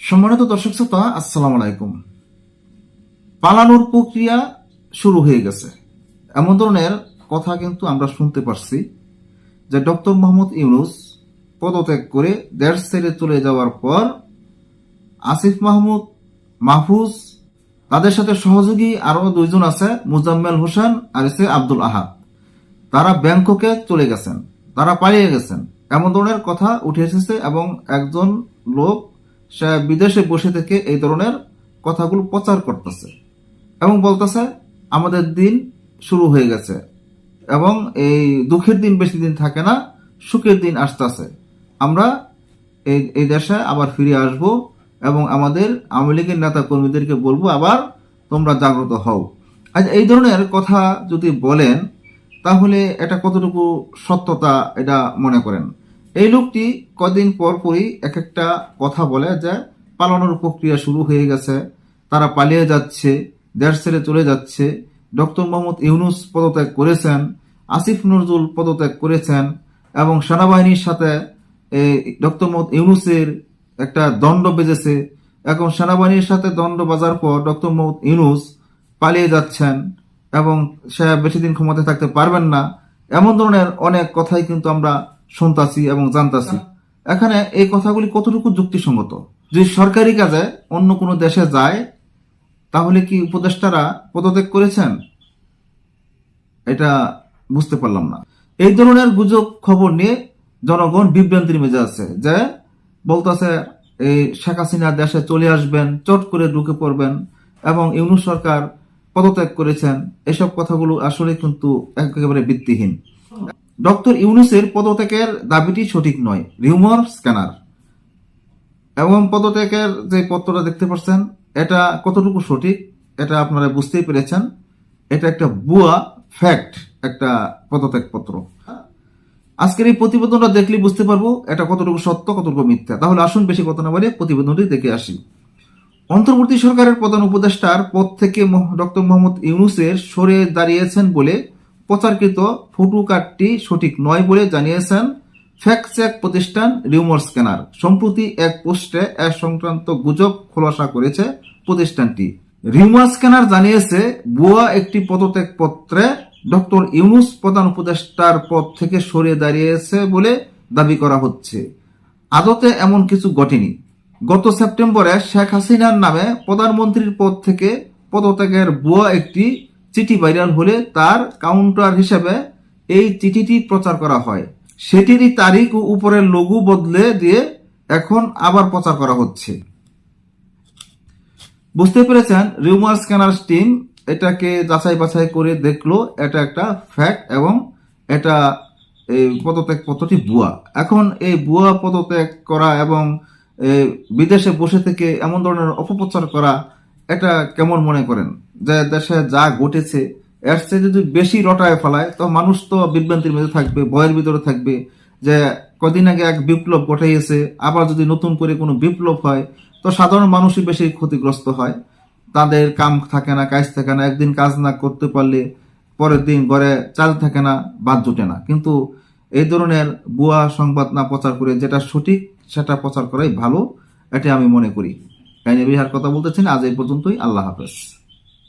সম্মানিত দর্শক শ্রোতা, আসসালাম আলাইকুম। পালানোর প্রক্রিয়া শুরু হয়ে গেছে। এমন ধরনের কথা কিন্তু আমরা শুনতে পারছি যে ডক্টর মোহাম্মদ ইউনুস পদত্যাগ করে দেশ ছেড়ে চলে যাওয়ার পর আসিফ মাহমুদ, মাহফুজ, তাদের সাথে সহযোগী আরও দুইজন আছে, মুজাম্মেল হোসেন আর এসে আব্দুল আহাদ। তারা ব্যাংককে চলে গেছেন, তারা পালিয়ে গেছেন। এমন ধরনের কথা উঠে এসেছে এবং একজন লোক বিদেশে বসে থেকে এই ধরনের কথাগুলো প্রচার করতেছে এবং বলতেছে, আমাদের দিন শুরু হয়ে গেছে এবং এই দুঃখের দিন বেশি দিন থাকে না, সুখের দিন আসতেছে। আমরা এই এই দেশে আবার ফিরে আসব এবং আমাদের আওয়ামী লীগের নেতা কর্মীদেরকে বলব, আবার তোমরা জাগ্রত হও। আজ এই ধরনের কথা যদি বলেন, তাহলে এটা কতটুকু সত্যতা এটা মনে করেন? এই লোকটি কদিন পর পরই এক একটা কথা বলে যে, পালানোর প্রক্রিয়া শুরু হয়ে গেছে, তারা পালিয়ে যাচ্ছে, দেশ ছেড়ে চলে যাচ্ছে। ডক্টর মোহাম্মদ ইউনুস পদত্যাগ করেছেন, আসিফ নজরুল পদত্যাগ করেছেন এবং সেনাবাহিনীর সাথে ডক্টর মোহাম্মদ ইউনুসের একটা দণ্ড বেজেছে এখন সেনাবাহিনীর সাথে দণ্ড বাজার পর ডক্টর মোহাম্মদ ইউনুস পালিয়ে যাচ্ছেন এবং সে বেশি দিন ক্ষমতায় থাকতে পারবেন না। এমন ধরনের অনেক কথাই কিন্তু আমরা শুনতাছি এবং জানতাছি। এখানে এই কথাগুলি কতটুকু যুক্তিসঙ্গত? যদি সরকারি কাজে অন্য কোনো দেশে যায়, তাহলে কি উপদেষ্টারা পদত্যাগ করেছেন? এটা বুঝতে পারলাম না। এই ধরনের গুজব খবর নিয়ে জনগণ বিভ্রান্তির মেজে আছে যে বলতেছে, এই শেখ হাসিনা দেশে চলে আসবেন, চট করে ঢুকে পড়বেন এবং ইউনুস সরকার পদত্যাগ করেছেন। এসব কথাগুলো আসলে কিন্তু একেবারে ভিত্তিহীন। ডক্টর ইউনুসের পদত্যাগের দাবিটি সঠিক নয়, রিউমার স্ক্যানার। এবং পদত্যাগের যে পত্রটা দেখতে পাচ্ছেন, এটা কতটুকু সঠিক, এটা আপনারা বুঝতেই পেরেছেন। এটা একটা বুয়া ফ্যাক্ট একটা পদত্যাগ পত্র আজকের এই প্রতিবেদনটা দেখলে বুঝতে পারব এটা কতটুকু সত্য, কতটুকু মিথ্যা। তাহলে আসুন বেশি কথা না বলে প্রতিবেদনটি দেখে আসি। অন্তর্বর্তী সরকারের প্রধান উপদেষ্টার পদ থেকে ডক্টর মোহাম্মদ ইউনুসের সরে দাঁড়িয়েছেন বলে প্রচারকৃত ফটো কার্ডটি সঠিক নয় বলে জানিয়েছেন ফ্যাক্ট চেক প্রতিষ্ঠান রিউমার স্ক্যানার। সম্প্রতি এক পোস্টে এক সংক্রান্ত গুজব খোলাসা করেছে প্রতিষ্ঠানটি। রিউমার স্ক্যানার জানিয়েছে, বুয়া একটি পদত্যাগ পত্রে ডক্টর ইউনুস প্রধান উপদেষ্টার পদ থেকে সরে দাঁড়িয়েছে বলে দাবি করা হচ্ছে। আদতে এমন কিছু ঘটেনি। গত সেপ্টেম্বরে শেখ হাসিনার নামে প্রধানমন্ত্রীর পদ থেকে পদত্যাগের বুয়া একটি চিঠি ভাইরাল হলে তার কাউন্টার হিসেবে এই চিঠিটি প্রচার করা হয়। সেটিরই তারিখ ও উপরের লঘু বদলে দিয়ে এখন আবার প্রচার করা হচ্ছে। বুঝতে পেরেছেন? রিউমার স্ক্যানার টিম এটাকে যাচাই বাছাই করে দেখল। এটা একটা ফ্যাক্ট এবং এটা এই পদত্যাগ পত্রটি ভুয়া। এখন এই ভুয়া পদত্যাগ করা এবং বিদেশে বসে থেকে এমন ধরনের অপপ্রচার করা, এটা কেমন মনে করেন? যে দেশে যা ঘটেছে, এর চেয়ে যদি বেশি রটায় ফেলায়, তো মানুষ তো বিভ্রান্তির মধ্যে থাকবে, ভয়ের ভিতরে থাকবে যে কদিন আগে এক বিপ্লব ঘটাইয়েছে, আবার যদি নতুন করে কোনো বিপ্লব হয়, তো সাধারণ মানুষই বেশি ক্ষতিগ্রস্ত হয়। তাদের কাম থাকে না, কাজ থাকে না, একদিন কাজ না করতে পারলে পরের দিন ঘরে চাল থাকে না, বাদ জোটে না। কিন্তু এই ধরনের বুয়া সংবাদ না প্রচার করে যেটা সঠিক, সেটা প্রচার করাই ভালো এটা আমি মনে করি। কাহিনী বিহার কথা বলতেছেন আজ এই পর্যন্তই, আল্লাহ হাফেজ।